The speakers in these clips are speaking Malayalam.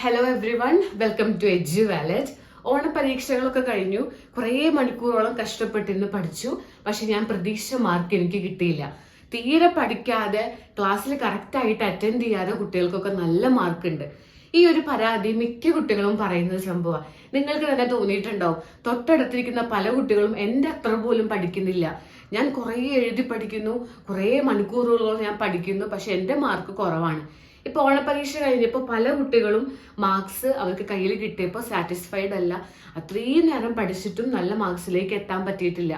Hello everyone welcome to Edge Wallet ഓണപരീക്ഷകളൊക്കെ കഴിഞ്ഞു. കുറേ മണിക്കൂറോളം കഷ്ടപ്പെട്ടിരുന്ന് പഠിച്ചു. പക്ഷെ ഞാൻ പ്രതീക്ഷിച്ച മാർക്ക് എനിക്ക് കിട്ടിയില്ല. തീരെ പഠിക്കാതെ ക്ലാസ്സിൽ കറക്റ്റായിട്ട് അറ്റൻഡ് ചെയ്യാതെ കുട്ടികൾക്കൊക്കെ നല്ല മാർക്ക് ഉണ്ട്. ഈ ഒരു പരാതി മിക്ക കുട്ടികളും പറയുന്ന സംഭവമാണ് നിങ്ങൾക്ക് തന്നെ തോന്നിയിട്ടുണ്ടാവും. തൊട്ടടുത്തിരിക്കുന്ന പല കുട്ടികളും എന്റെ അത്ര പോലും പഠിക്കുന്നില്ല. ഞാൻ കുറേ എഴുതി പഠിക്കുന്നു. കുറേ മണിക്കൂറുകളോളം ഞാൻ പഠിക്കുന്നു. പക്ഷെ എന്റെ മാർക്ക് കുറവാണ്. ഇപ്പൊ ഓണപരീക്ഷ കഴിഞ്ഞപ്പോൾ പല കുട്ടികളും മാർക്സ് അവർക്ക് കയ്യിൽ കിട്ടിയപ്പോൾ സാറ്റിസ്ഫൈഡ് അല്ല. അത്രയും നേരം പഠിച്ചിട്ടും നല്ല മാർക്സിലേക്ക് എത്താൻ പറ്റിയിട്ടില്ല.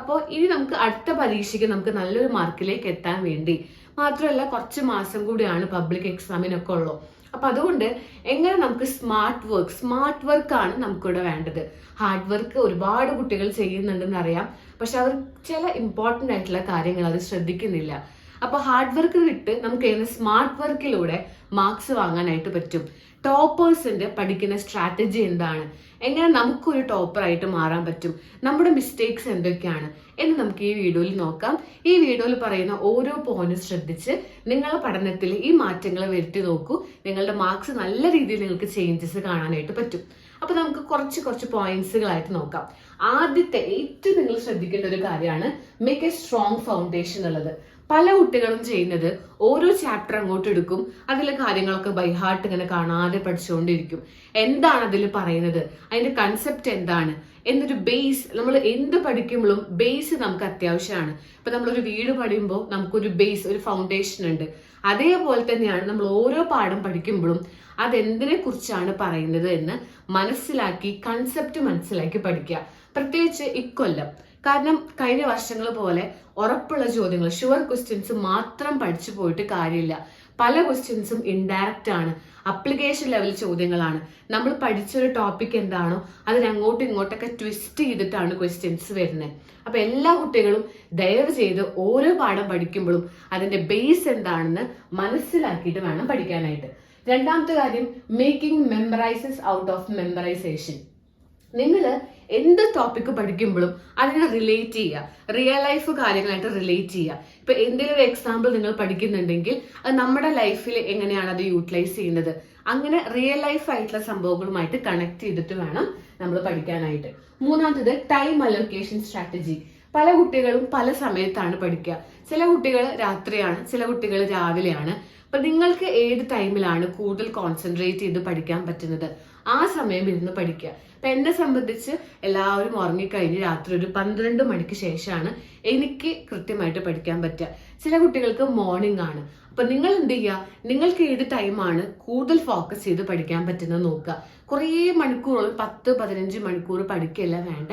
അപ്പോൾ ഇനി നമുക്ക് അടുത്ത പരീക്ഷയ്ക്ക് നമുക്ക് നല്ലൊരു മാർക്കിലേക്ക് എത്താൻ വേണ്ടി. മാത്രമല്ല കുറച്ച് മാസം കൂടിയാണ് പബ്ലിക് എക്സാമിനൊക്കെ ഉള്ളൂ. അപ്പൊ അതുകൊണ്ട് എങ്ങനെ നമുക്ക് സ്മാർട്ട് വർക്ക് സ്മാർട്ട് വർക്ക് ആണ് നമുക്കിവിടെ വേണ്ടത്. ഹാർഡ് വർക്ക് ഒരുപാട് കുട്ടികൾ ചെയ്യുന്നുണ്ടെന്ന് അറിയാം. പക്ഷെ അവർ ചില ഇമ്പോർട്ടന്റ് ആയിട്ടുള്ള കാര്യങ്ങൾ അത് ശ്രദ്ധിക്കുന്നില്ല. അപ്പൊ ഹാർഡ് വർക്ക് വിട്ട് നമുക്ക് എങ്ങനെ സ്മാർട്ട് വർക്കിലൂടെ മാർക്സ് വാങ്ങാനായിട്ട് പറ്റും. ടോപ്പേഴ്സിന്റെ പഠിക്കുന്ന സ്ട്രാറ്റജി എന്താണ്? എങ്ങനെ നമുക്കൊരു ടോപ്പർ ആയിട്ട് മാറാൻ പറ്റും? നമ്മുടെ മിസ്റ്റേക്സ് എന്തൊക്കെയാണ്? എന്ന് നമുക്ക് ഈ വീഡിയോയിൽ നോക്കാം. ഈ വീഡിയോയിൽ പറയുന്ന ഓരോ പോയിന്റും ശ്രദ്ധിച്ച് നിങ്ങളുടെ പഠനത്തിൽ ഈ മാറ്റങ്ങൾ വരുത്തി നോക്കൂ. നിങ്ങളുടെ മാർക്സ് നല്ല രീതിയിൽ നിങ്ങൾക്ക് ചേഞ്ചസ് കാണാനായിട്ട് പറ്റും. അപ്പൊ നമുക്ക് കുറച്ച് കുറച്ച് പോയിന്റ്സുകളായിട്ട് നോക്കാം. ആദ്യത്തെ ഏറ്റവും നിങ്ങൾ ശ്രദ്ധിക്കേണ്ട ഒരു കാര്യമാണ് മേക്ക് എ സ്ട്രോങ് ഫൗണ്ടേഷൻ ഉള്ളത് പല കുട്ടികളും ചെയ്യുന്നത് ഓരോ ചാപ്റ്റർ അങ്ങോട്ട് എടുക്കും. അതിലെ കാര്യങ്ങളൊക്കെ ബൈ ഹാർട്ട് ഇങ്ങനെ കാണാതെ പഠിച്ചുകൊണ്ടിരിക്കും എന്താണ് അതിൽ പറയുന്നത്? അതിന്റെ കൺസെപ്റ്റ് എന്താണ്? എന്നൊരു ബേസ് നമ്മൾ എന്ത് പഠിക്കുമ്പോഴും ബേസ് നമുക്ക് അത്യാവശ്യമാണ്. ഇപ്പൊ നമ്മളൊരു വീട് പണിയുമ്പോൾ നമുക്കൊരു ബേസ് ഒരു ഫൗണ്ടേഷൻ ഉണ്ട്. അതേപോലെ തന്നെയാണ് നമ്മൾ ഓരോ പാഠം പഠിക്കുമ്പോഴും അതെന്തിനെ കുറിച്ചാണ് പറയുന്നത് എന്ന് മനസ്സിലാക്കി കൺസെപ്റ്റ് മനസ്സിലാക്കി പഠിക്കുക. പ്രത്യേകിച്ച് ഇക്കൊല്ലം. കാരണം കഴിഞ്ഞ വർഷങ്ങൾ പോലെ ഉറപ്പുള്ള ചോദ്യങ്ങൾ ഷുവർ ക്വസ്റ്റ്യൻസ് മാത്രം പഠിച്ചു പോയിട്ട് കാര്യമില്ല. പല ക്വസ്റ്റ്യൻസും ഇൻഡയറക്റ്റ് ആണ്. അപ്ലിക്കേഷൻ ലെവൽ ചോദ്യങ്ങളാണ്. നമ്മൾ പഠിച്ചൊരു ടോപ്പിക് എന്താണോ അതിനങ്ങോട്ടും ഇങ്ങോട്ടൊക്കെ ട്വിസ്റ്റ് ചെയ്തിട്ടാണ് ക്വസ്റ്റ്യൻസ് വരുന്നത് അപ്പൊ എല്ലാ കുട്ടികളും ദയവ് ചെയ്ത് ഓരോ പാഠം പഠിക്കുമ്പോഴും അതിന്റെ ബേസ് എന്താണെന്ന് മനസ്സിലാക്കിയിട്ട് വേണം പഠിക്കാനായിട്ട്. രണ്ടാമത്തെ കാര്യം making memorises out of memorisation നിങ്ങൾ എന്ത് ടോപ്പിക്ക് പഠിക്കുമ്പോഴും അതിനെ റിലേറ്റ് ചെയ്യുക. റിയൽ ലൈഫ് കാര്യങ്ങളായിട്ട് റിലേറ്റ് ചെയ്യുക. ഇപ്പൊ എന്തെങ്കിലും ഒരു എക്സാമ്പിൾ നിങ്ങൾ പഠിക്കുന്നുണ്ടെങ്കിൽ അത് നമ്മുടെ ലൈഫിൽ എങ്ങനെയാണ് അത് യൂട്ടിലൈസ് ചെയ്യുന്നത്? അങ്ങനെ റിയൽ ലൈഫ് ആയിട്ടുള്ള സംഭവങ്ങളുമായിട്ട് കണക്ട് ചെയ്തിട്ട് വേണം നമ്മൾ പഠിക്കാനായിട്ട്. മൂന്നാമത്തത് ടൈം അലോക്കേഷൻ സ്ട്രാറ്റജി പല കുട്ടികളും പല സമയത്താണ് പഠിക്കുക. ചില കുട്ടികൾ രാത്രിയാണ് ചില കുട്ടികൾ രാവിലെയാണ്. അപ്പൊ നിങ്ങൾക്ക് ഏത് ടൈമിലാണ് കൂടുതൽ കോൺസെൻട്രേറ്റ് ചെയ്ത് പഠിക്കാൻ പറ്റുന്നത്? ആ സമയം ഇരുന്ന് പഠിക്കുക. അപ്പൊ എന്നെ സംബന്ധിച്ച് എല്ലാവരും ഉറങ്ങിക്കഴിഞ്ഞ് രാത്രി ഒരു പന്ത്രണ്ട് മണിക്ക് ശേഷമാണ് എനിക്ക് കൃത്യമായിട്ട് പഠിക്കാൻ പറ്റുക. ചില കുട്ടികൾക്ക് മോർണിംഗ് ആണ്. അപ്പൊ നിങ്ങൾ എന്ത് ചെയ്യുക? നിങ്ങൾക്ക് ഏത് ടൈമാണ് കൂടുതൽ ഫോക്കസ് ചെയ്ത് പഠിക്കാൻ പറ്റുന്നത് നോക്കുക. കുറേ മണിക്കൂറുകൾ പത്ത് പതിനഞ്ച് മണിക്കൂർ പഠിക്കുകയല്ല വേണ്ട.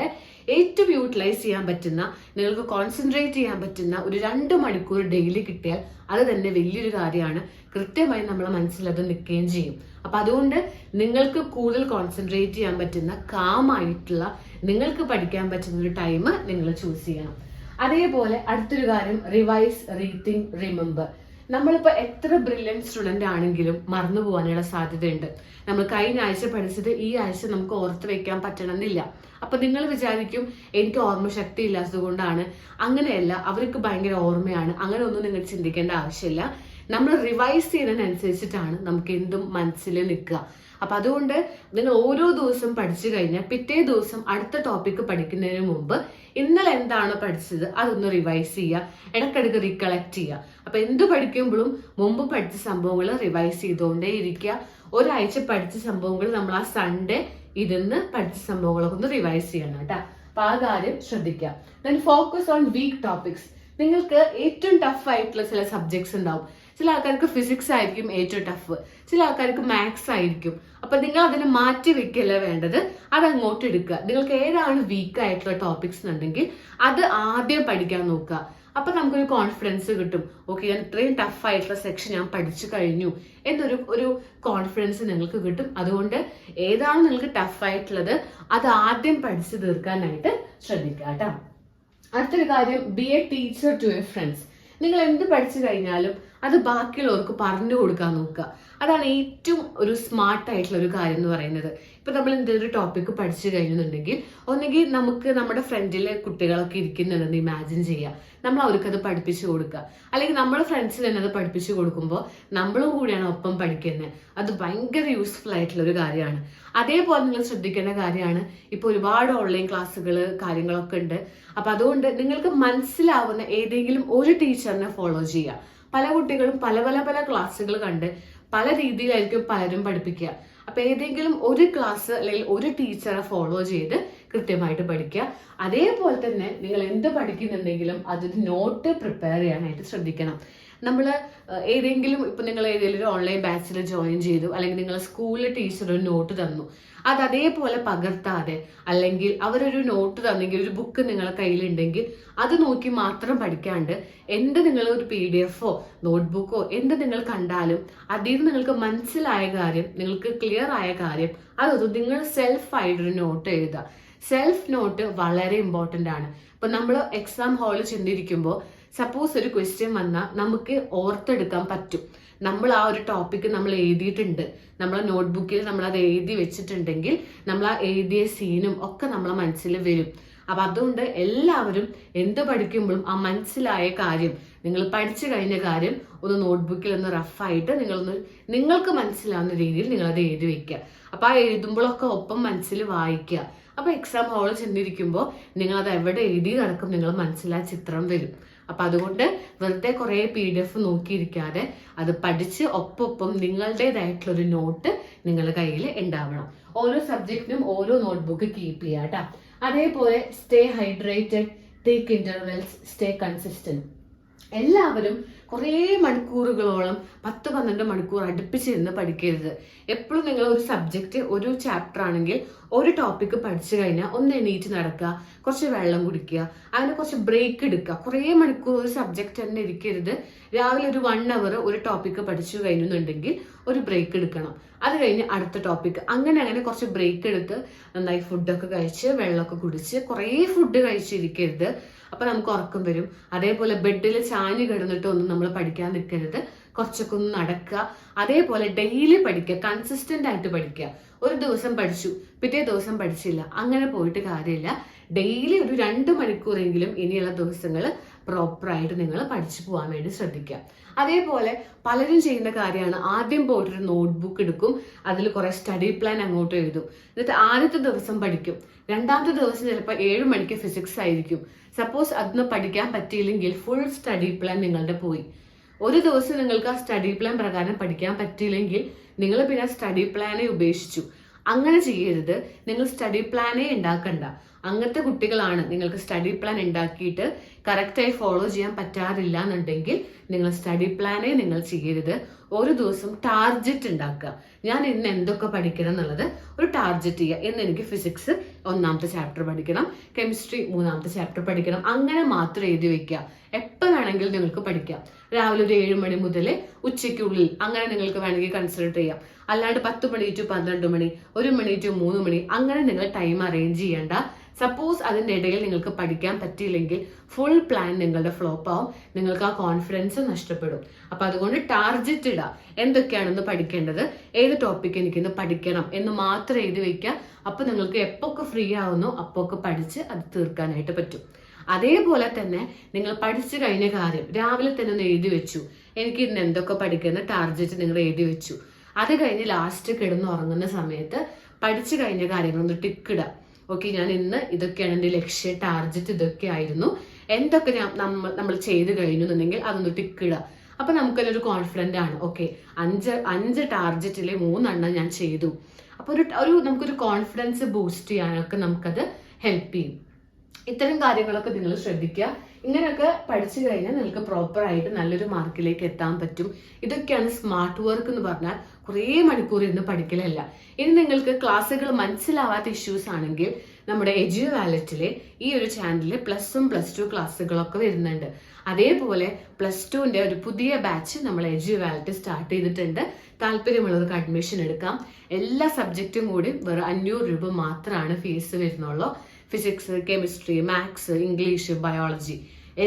ഏറ്റവും യൂട്ടിലൈസ് ചെയ്യാൻ പറ്റുന്ന നിങ്ങൾക്ക് കോൺസെൻട്രേറ്റ് ചെയ്യാൻ പറ്റുന്ന ഒരു രണ്ട് മണിക്കൂർ ഡെയിലി കിട്ടിയാൽ അത് തന്നെ വലിയൊരു കാര്യമാണ്. കൃത്യമായി നമ്മളെ മനസ്സിൽ അത് നിൽക്കുകയും ചെയ്യും. അപ്പൊ അതുകൊണ്ട് നിങ്ങൾക്ക് കൂടുതൽ കോൺസെൻട്രേറ്റ് ചെയ്യാൻ പറ്റുന്ന കാമായിട്ടുള്ള നിങ്ങൾക്ക് പഠിക്കാൻ പറ്റുന്ന ഒരു ടൈം നിങ്ങൾ ചൂസ് ചെയ്യണം. അതേപോലെ അടുത്തൊരു കാര്യം റിവൈസ് റീതിങ് റിമെമ്പർ നമ്മളിപ്പോ എത്ര ബ്രില്യന്റ് സ്റ്റുഡന്റ് ആണെങ്കിലും മറന്നു പോകാനുള്ള സാധ്യതയുണ്ട്. നമ്മൾ കഴിഞ്ഞ ആഴ്ച പഠിച്ചത് ഈ ആഴ്ച നമുക്ക് ഓർത്ത് വെക്കാൻ പറ്റണമെന്നില്ല. അപ്പൊ നിങ്ങൾ വിചാരിക്കും എനിക്ക് ഓർമ്മശക്തി ഇല്ലാത്തത് കൊണ്ടാണ്. അങ്ങനെയല്ല അവർക്ക് ഭയങ്കര ഓർമ്മയാണ്. അങ്ങനെ ഒന്നും നിങ്ങൾ ചിന്തിക്കേണ്ട ആവശ്യമില്ല. നമ്മൾ റിവൈസ് ചെയ്യുന്നതിനനുസരിച്ചിട്ടാണ് നമുക്ക് എന്തും മനസ്സിൽ നിൽക്കുക. അപ്പൊ അതുകൊണ്ട് നിങ്ങൾ ഓരോ ദിവസം പഠിച്ചു കഴിഞ്ഞാൽ പിറ്റേ ദിവസം അടുത്ത ടോപ്പിക്ക് പഠിക്കുന്നതിന് മുമ്പ് ഇന്നലെ എന്താണ് പഠിച്ചത് അതൊന്ന് റിവൈസ് ചെയ്യുക. ഇടയ്ക്കിടയ്ക്ക് റീകളക്ട് ചെയ്യുക. അപ്പൊ എന്ത് പഠിക്കുമ്പോഴും മുമ്പ് പഠിച്ച സംഭവങ്ങൾ റിവൈസ് ചെയ്തുകൊണ്ടേ ഇരിക്കുക. ഒരാഴ്ച പഠിച്ച സംഭവങ്ങൾ നമ്മൾ ആ സൺഡേ ഇരുന്ന് പഠിച്ച സംഭവങ്ങളൊക്കെ ഒന്ന് റിവൈസ് ചെയ്യണം കേട്ടോ. അപ്പൊ ആ കാര്യം ശ്രദ്ധിക്കുക. Then focus on weak topics നിങ്ങൾക്ക് ഏറ്റവും ടഫ് ആയിട്ടുള്ള ചില സബ്ജക്ട്സ് ഉണ്ടാവും. ചില ആൾക്കാർക്ക് ഫിസിക്സ് ആയിരിക്കും ഏറ്റവും ടഫ് ചില ആൾക്കാർക്ക് മാത്സ് ആയിരിക്കും. അപ്പൊ നിങ്ങൾ അതിനെ മാറ്റി വെക്കല്ല വേണ്ടത്? അത് അങ്ങോട്ട് എടുക്കുക. നിങ്ങൾക്ക് ഏതാണ് വീക്ക് ആയിട്ടുള്ള ടോപ്പിക്സ് എന്നുണ്ടെങ്കിൽ അത് ആദ്യം പഠിക്കാൻ നോക്കുക. അപ്പൊ നമുക്കൊരു കോൺഫിഡൻസ് കിട്ടും. ഓക്കെ ഞാൻ ഇത്രയും ടഫ് ആയിട്ടുള്ള സെക്ഷൻ ഞാൻ പഠിച്ചു കഴിഞ്ഞു എന്നൊരു ഒരു കോൺഫിഡൻസ് നിങ്ങൾക്ക് കിട്ടും. അതുകൊണ്ട് ഏതാണ് നിങ്ങൾക്ക് ടഫ് ആയിട്ടുള്ളത് അത് ആദ്യം പഠിച്ചു തീർക്കാനായിട്ട് ശ്രദ്ധിക്കുക കേട്ടോ. അടുത്തൊരു കാര്യം be a teacher to a friends നിങ്ങൾ എന്ത് പഠിച്ചു കഴിഞ്ഞാലും അത് ബാക്കിയുള്ളവർക്ക് പറഞ്ഞു കൊടുക്കാൻ നോക്കുക. അതാണ് ഏറ്റവും ഒരു സ്മാർട്ട് ആയിട്ടുള്ള ഒരു കാര്യം എന്ന് പറയുന്നത്. ഇപ്പൊ നമ്മൾ എന്തെങ്കിലും ഒരു ടോപ്പിക് പഠിച്ചു കഴിഞ്ഞിട്ടുണ്ടെങ്കിൽ ഒന്നുകിൽ നമുക്ക് നമ്മുടെ ഫ്രണ്ടിലെ കുട്ടികളൊക്കെ ഇരിക്കുന്നുണ്ടെന്ന് ഇമാജിൻ ചെയ്യുക. നമ്മൾ അവർക്ക് അത് പഠിപ്പിച്ചു കൊടുക്കുക. അല്ലെങ്കിൽ നമ്മുടെ ഫ്രണ്ട്സിന് തന്നെ അത് പഠിപ്പിച്ചു കൊടുക്കുമ്പോൾ നമ്മളും കൂടിയാണ് ഒപ്പം പഠിക്കുന്നത്. അത് ഭയങ്കര യൂസ്ഫുൾ ആയിട്ടുള്ള ഒരു കാര്യമാണ്. അതേപോലെ നിങ്ങൾ ശ്രദ്ധിക്കേണ്ട കാര്യമാണ്. ഇപ്പൊ ഒരുപാട് ഓൺലൈൻ ക്ലാസ്സുകൾ കാര്യങ്ങളൊക്കെ ഉണ്ട്. അപ്പൊ അതുകൊണ്ട് നിങ്ങൾക്ക് മനസ്സിലാവുന്ന ഏതെങ്കിലും ഒരു ടീച്ചറിനെ ഫോളോ ചെയ്യുക. പല കുട്ടികളും പല പല പല ക്ലാസ്സുകൾ കണ്ട് പല രീതിയിലായിരിക്കും പലരും പഠിപ്പിക്കുക. അപ്പൊ ഏതെങ്കിലും ഒരു ക്ലാസ് അല്ലെങ്കിൽ ഒരു ടീച്ചറെ ഫോളോ ചെയ്ത് കൃത്യമായിട്ട് പഠിക്കുക. അതേപോലെ തന്നെ നിങ്ങൾ എന്ത് പഠിക്കുന്നുണ്ടെങ്കിലും അതൊരു നോട്ട് പ്രിപ്പയർ ചെയ്യാനായിട്ട് ശ്രദ്ധിക്കണം. നമ്മൾ ഏതെങ്കിലും ഇപ്പം നിങ്ങൾ ഏതെങ്കിലും ഒരു ഓൺലൈൻ ബാച്ചിൽ ജോയിൻ ചെയ്തു അല്ലെങ്കിൽ നിങ്ങൾ സ്കൂളിലെ ടീച്ചർ ഒരു നോട്ട് തന്നു. അത് അതേപോലെ പകർത്താതെ അല്ലെങ്കിൽ അവരൊരു നോട്ട് തന്നെങ്കിൽ ഒരു ബുക്ക് നിങ്ങളെ കയ്യിലുണ്ടെങ്കിൽ അത് നോക്കി മാത്രം പഠിക്കാണ്ട് എന്ത് നിങ്ങൾ ഒരു പി ഡി എഫോ നോട്ട്ബുക്കോ എന്ത് നിങ്ങൾ കണ്ടാലും അതിൽ നിന്ന് നിങ്ങൾക്ക് മനസ്സിലായ കാര്യം നിങ്ങൾക്ക് ക്ലിയർ ആയ കാര്യം അതൊന്നും നിങ്ങൾ സെൽഫ് സെൽഫായിട്ടൊരു നോട്ട് എഴുതുക. സെൽഫ് നോട്ട് വളരെ ഇമ്പോർട്ടന്റ് ആണ്. ഇപ്പം നമ്മൾ എക്സാം ഹാളിൽ ചെന്നിരിക്കുമ്പോൾ സപ്പോസ് ഒരു ക്വസ്റ്റ്യൻ വന്നാൽ നമുക്ക് ഓർത്തെടുക്കാൻ പറ്റും. നമ്മൾ ആ ഒരു ടോപ്പിക്ക് നമ്മൾ എഴുതിയിട്ടുണ്ട്. നമ്മളെ നോട്ട്ബുക്കിൽ നമ്മൾ അത് എഴുതി വെച്ചിട്ടുണ്ടെങ്കിൽ നമ്മൾ ആ എഴുതിയ സീനും ഒക്കെ നമ്മളെ മനസ്സിൽ വരും. അപ്പൊ അതുകൊണ്ട് എല്ലാവരും എന്ത് പഠിക്കുമ്പോഴും ആ മനസ്സിലായ കാര്യം നിങ്ങൾ പഠിച്ചു കഴിഞ്ഞ കാര്യം ഒന്ന് നോട്ട്ബുക്കിൽ ഒന്ന് റഫായിട്ട് നിങ്ങളൊന്ന് നിങ്ങൾക്ക് മനസ്സിലാവുന്ന രീതിയിൽ നിങ്ങൾ അത് എഴുതി വെക്കുക. അപ്പൊ ആ എഴുതുമ്പോഴൊക്കെ ഒപ്പം മനസ്സിൽ വായിക്കുക. അപ്പൊ എക്സാം ഹാളിൽ ചെന്നിരിക്കുമ്പോൾ നിങ്ങൾ അത് എവിടെ എഴുതി നടക്കും നിങ്ങൾ മനസ്സിലായ ചിത്രം വരും. അപ്പൊ അതുകൊണ്ട് വെറുതെ കുറേ പി ഡി എഫ് നോക്കിയിരിക്കാതെ അത് പഠിച്ച് ഒപ്പൊപ്പം നിങ്ങളുടേതായിട്ടുള്ള ഒരു നോട്ട് നിങ്ങളുടെ കയ്യിൽ ഉണ്ടാവണം. ഓരോ സബ്ജക്റ്റിനും ഓരോ നോട്ട്ബുക്ക് കീപ്പ് ചെയ്യുക കേട്ടോ അതേപോലെ stay hydrated take intervals stay consistent എല്ലാവരും കുറേ മണിക്കൂറുകളോളം പത്ത് പന്ത്രണ്ട് മണിക്കൂർ അടുപ്പിച്ചിരുന്ന് പഠിക്കരുത്. എപ്പോഴും നിങ്ങൾ ഒരു സബ്ജക്റ്റ് ഒരു ചാപ്റ്റർ ആണെങ്കിൽ ഒരു ടോപ്പിക്ക് പഠിച്ചു കഴിഞ്ഞാൽ ഒന്ന് എണീറ്റ് നടക്കുക കുറച്ച് വെള്ളം കുടിക്കുക അങ്ങനെ കുറച്ച് ബ്രേക്ക് എടുക്കുക. കുറേ മണിക്കൂർ ഒരു സബ്ജക്റ്റ് തന്നെ ഇരിക്കരുത്. രാവിലെ ഒരു വൺ അവർ ഒരു ടോപ്പിക്ക് പഠിച്ചു കഴിഞ്ഞുന്നുണ്ടെങ്കിൽ ഒരു ബ്രേക്ക് എടുക്കണം. അത് കഴിഞ്ഞ് അടുത്ത ടോപ്പിക്ക് അങ്ങനെ അങ്ങനെ കുറച്ച് ബ്രേക്ക് എടുത്ത് നന്നായി ഫുഡൊക്കെ കഴിച്ച് വെള്ളമൊക്കെ കുടിച്ച് കുറേ ഫുഡ് കഴിച്ചിരിക്കരുത്. അപ്പൊ നമുക്ക് ഉറക്കം വരും. അതേപോലെ ബെഡിൽ ചാഞ്ഞ് കിടന്നിട്ട് ഒന്നും നമ്മൾ പഠിക്കാൻ നിൽക്കരുത് കുറച്ചൊക്കെ ഒന്ന് നടക്കുക. അതേപോലെ ഡെയിലി പഠിക്കുക. കൺസിസ്റ്റന്റ് ആയിട്ട് പഠിക്കുക. ഒരു ദിവസം പഠിച്ചു. പിറ്റേ ദിവസം പഠിച്ചില്ല. അങ്ങനെ പോയിട്ട് കാര്യമില്ല. ഡെയിലി ഒരു രണ്ട് മണിക്കൂറെങ്കിലും ഇനിയുള്ള ദിവസങ്ങൾ പ്രോപ്പറായിട്ട് നിങ്ങൾ പഠിച്ചു പോകാൻ വേണ്ടി ശ്രദ്ധിക്കുക. അതേപോലെ പലരും ചെയ്യുന്ന കാര്യമാണ്. ആദ്യം പോയിട്ടൊരു നോട്ട്ബുക്ക് എടുക്കും. അതിൽ കുറെ സ്റ്റഡി പ്ലാൻ അങ്ങോട്ട് എഴുതും. എന്നിട്ട് ആദ്യത്തെ ദിവസം പഠിക്കും. രണ്ടാമത്തെ ദിവസം ചിലപ്പോൾ ഏഴ് മണിക്ക് ഫിസിക്സ് ആയിരിക്കും. സപ്പോസ് അതൊന്ന് പഠിക്കാൻ പറ്റിയില്ലെങ്കിൽ ഫുൾ സ്റ്റഡി പ്ലാൻ നിങ്ങളുടെ പോയി. ഒരു ദിവസം നിങ്ങൾക്ക് ആ സ്റ്റഡി പ്ലാൻ പ്രകാരം പഠിക്കാൻ പറ്റിയില്ലെങ്കിൽ നിങ്ങൾ പിന്നെ സ്റ്റഡി പ്ലാനെ ഉപേക്ഷിച്ചു. അങ്ങനെ ചെയ്യരുത്. നിങ്ങൾ സ്റ്റഡി പ്ലാനേ ഉണ്ടാക്കണ്ട. അങ്ങനത്തെ കുട്ടികളാണ് നിങ്ങൾക്ക് സ്റ്റഡി പ്ലാൻ ഉണ്ടാക്കിയിട്ട് കറക്റ്റായി ഫോളോ ചെയ്യാൻ പറ്റാറില്ല എന്നുണ്ടെങ്കിൽ നിങ്ങൾ സ്റ്റഡി പ്ലാനേ നിങ്ങൾ ചെയ്യരുത്. ഒരു ദിവസം ടാർജറ്റ് ഉണ്ടാക്കുക. ഞാൻ ഇന്ന് എന്തൊക്കെ പഠിക്കണം എന്നുള്ളത് ഒരു ടാർജറ്റ് ചെയ്യുക. ഇന്ന് എനിക്ക് ഫിസിക്സ് ഒന്നാമത്തെ ചാപ്റ്റർ പഠിക്കണം. കെമിസ്ട്രി മൂന്നാമത്തെ ചാപ്റ്റർ പഠിക്കണം. അങ്ങനെ മാത്രം എഴുതി വെക്കുക. എപ്പോൾ വേണമെങ്കിലും നിങ്ങൾക്ക് പഠിക്കാം. രാവിലെ ഒരു ഏഴ് മണി മുതൽ ഉച്ചയ്ക്കുള്ളിൽ അങ്ങനെ നിങ്ങൾക്ക് വേണമെങ്കിൽ കൺസിഡർ ചെയ്യാം. അല്ലാണ്ട് പത്ത് മണി ടു പന്ത്രണ്ട് മണി ഒരു മണി ടു മൂന്ന് മണി അങ്ങനെ നിങ്ങൾ ടൈം അറേഞ്ച് ചെയ്യേണ്ട. സപ്പോസ് അതിന്റെ ഇടയിൽ നിങ്ങൾക്ക് പഠിക്കാൻ പറ്റിയില്ലെങ്കിൽ ഫുൾ പ്ലാൻ നിങ്ങളുടെ ഫ്ലോപ്പ് ആവും. നിങ്ങൾക്ക് ആ കോൺഫിഡൻസ് നഷ്ടപ്പെടും. അപ്പം അതുകൊണ്ട് ടാർജറ്റ് ഇടുക എന്തൊക്കെയാണെന്ന് പഠിക്കേണ്ടത്? ഏത് ടോപ്പിക് എനിക്കിന്ന് പഠിക്കണം എന്ന് മാത്രം എഴുതി വെക്കുക അപ്പൊ നിങ്ങൾക്ക് എപ്പോഴൊക്കെ ഫ്രീ ആവുന്നു അപ്പോഴൊക്കെ പഠിച്ച് അത് തീർക്കാനായിട്ട് പറ്റും. അതേപോലെ തന്നെ നിങ്ങൾ പഠിച്ചു കഴിഞ്ഞ കാര്യം രാവിലെ തന്നെ ഒന്ന് എഴുതി വെച്ചു. എനിക്ക് ഇന്ന് എന്തൊക്കെ പഠിക്കുന്ന ടാർജറ്റ് നിങ്ങൾ എഴുതി വെച്ചു. അത് കഴിഞ്ഞ് ലാസ്റ്റ് കിടന്ന് ഉറങ്ങുന്ന സമയത്ത് പഠിച്ചു കഴിഞ്ഞ കാര്യങ്ങളൊന്ന് ടിക്കിടുക ഓക്കെ ഞാൻ ഇന്ന് ഇതൊക്കെയാണ് എന്റെ ലക്ഷ്യ ടാർജറ്റ് ഇതൊക്കെ ആയിരുന്നു. എന്തൊക്കെ ഞാൻ നമ്മൾ നമ്മൾ ചെയ്ത് കഴിഞ്ഞു എന്നുണ്ടെങ്കിൽ അതൊന്ന് ടിക്കിടുക അപ്പൊ നമുക്കൊരു കോൺഫിഡന്റ് ആണ്. ഓക്കെ അഞ്ച് അഞ്ച് ടാർജറ്റിലെ മൂന്നെണ്ണം ഞാൻ ചെയ്തു. അപ്പൊ ഒരു ഒരു നമുക്കൊരു കോൺഫിഡൻസ് ബൂസ്റ്റ് ചെയ്യാനൊക്കെ നമുക്കത് ഹെൽപ്പ് ചെയ്യും. ഇത്തരം കാര്യങ്ങളൊക്കെ നിങ്ങൾ ശ്രദ്ധിക്കുക. ഇങ്ങനെയൊക്കെ പഠിച്ചു കഴിഞ്ഞാൽ നിങ്ങൾക്ക് പ്രോപ്പർ ആയിട്ട് നല്ലൊരു മാർക്കിലേക്ക് എത്താൻ പറ്റും. ഇതൊക്കെയാണ് സ്മാർട്ട് വർക്ക് എന്ന് പറഞ്ഞാൽ കുറേ മണിക്കൂർ ഇരുന്ന് പഠിക്കലല്ല. ഇനി നിങ്ങൾക്ക് ക്ലാസ്സുകൾ മനസ്സിലാവാത്ത ഇഷ്യൂസ് ആണെങ്കിൽ നമ്മുടെ എജു വാലറ്റിലെ ഈ ഒരു ചാനലിൽ പ്ലസ് പ്ലസ് ടു ക്ലാസ്സുകളൊക്കെ വരുന്നുണ്ട്. അതേപോലെ പ്ലസ് ടുവിന്റെ ഒരു പുതിയ ബാച്ച് നമ്മൾ എജു വാലറ്റ് സ്റ്റാർട്ട് ചെയ്തിട്ടുണ്ട്. താല്പര്യമുള്ളവർക്ക് അഡ്മിഷൻ എടുക്കാം. എല്ലാ സബ്ജക്റ്റും കൂടി വെറും അഞ്ഞൂറ് രൂപ മാത്രമാണ് ഫീസ് വരുന്നുള്ളൂ. Physics chemistry maths English biology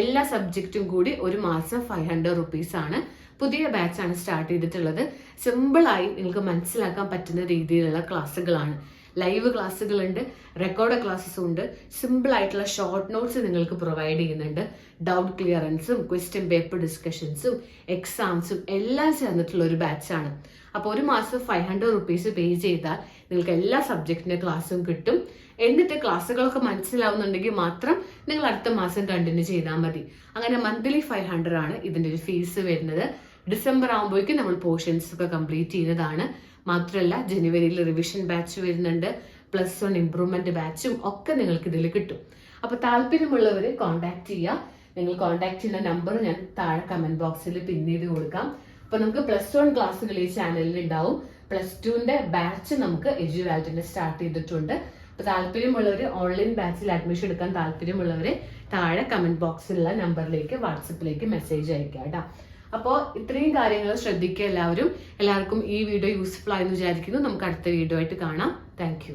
എല്ലാ സബ്ജക്റ്റും കൂടി ഒരു മാസം ഫൈവ് ഹൺഡ്രഡ് റുപ്പീസ് ആണ്. പുതിയ ബാച്ചാണ് സ്റ്റാർട്ട് ചെയ്തിട്ടുള്ളത്. സിമ്പിളായി നിങ്ങൾക്ക് മനസ്സിലാക്കാൻ പറ്റുന്ന രീതിയിലുള്ള ക്ലാസ്സുകളാണ് ലൈവ് ക്ലാസ്സുകളുണ്ട് റെക്കോർഡ് ക്ലാസ്സസും ഉണ്ട് സിമ്പിൾ ആയിട്ടുള്ള ഷോർട്ട് നോട്ട്സ് നിങ്ങൾക്ക് പ്രൊവൈഡ് ചെയ്യുന്നുണ്ട്. ഡൗട്ട് ക്ലിയറൻസും ക്വസ്റ്റ്യൻ പേപ്പർ ഡിസ്കഷൻസും എക്സാംസും എല്ലാം ചേർന്നിട്ടുള്ള ഒരു ബാച്ചാണ് അപ്പോൾ ഒരു മാസം ഫൈവ് ഹൺഡ്രഡ് റുപ്പീസ് പേ ചെയ്താൽ നിങ്ങൾക്ക് എല്ലാ സബ്ജക്റ്റിന്റെ ക്ലാസ്സും കിട്ടും. എന്നിട്ട് ക്ലാസ്സുകളൊക്കെ മനസ്സിലാവുന്നുണ്ടെങ്കിൽ മാത്രം നിങ്ങൾ അടുത്ത മാസം കണ്ടിന്യൂ ചെയ്താൽ മതി. അങ്ങനെ മന്ത്ലി ഫൈവ് ഹൺഡ്രഡ് ആണ് ഇതിന്റെ ഒരു ഫീസ് വരുന്നത്. ഡിസംബർ ആകുമ്പോഴേക്കും നമ്മൾ പോർഷൻസ് ഒക്കെ കംപ്ലീറ്റ് ചെയ്യുന്നതാണ്. മാത്രമല്ല ജനുവരിയിൽ റിവിഷൻ ബാച്ച് വരുന്നുണ്ട് പ്ലസ് വൺ ഇംപ്രൂവ്മെന്റ് ബാച്ചും ഒക്കെ നിങ്ങൾക്ക് ഇതിൽ കിട്ടും. അപ്പൊ താല്പര്യമുള്ളവർ കോൺടാക്ട് ചെയ്യുക നിങ്ങൾ കോൺടാക്ട് ചെയ്യുന്ന നമ്പർ ഞാൻ താഴെ കമന്റ് ബോക്സിൽ പിന്നീട് കൊടുക്കാം. അപ്പൊ നമുക്ക് പ്ലസ് വൺ ക്ലാസ്സുകൾ ഈ ചാനലിൽ ഉണ്ടാവും പ്ലസ് ടുവിന്റെ ബാച്ച് നമുക്ക് എജുവാൽറ്റിന്റെ സ്റ്റാർട്ട് ചെയ്തിട്ടുണ്ട്. അപ്പൊ താല്പര്യമുള്ളവർ ഓൺലൈൻ ബാച്ചിൽ അഡ്മിഷൻ എടുക്കാൻ താല്പര്യമുള്ളവരെ താഴെ കമന്റ് ബോക്സിലുള്ള നമ്പറിലേക്ക് വാട്സപ്പിലേക്ക് മെസ്സേജ് അയക്കാം കേട്ടോ അപ്പോൾ ഇത്രയും കാര്യങ്ങൾ ശ്രദ്ധിക്കുക എല്ലാവരും. എല്ലാവർക്കും ഈ വീഡിയോ യൂസ്ഫുൾ ആയെന്ന് വിചാരിക്കുന്നു. നമുക്ക് അടുത്ത വീഡിയോ ആയിട്ട് കാണാം. താങ്ക്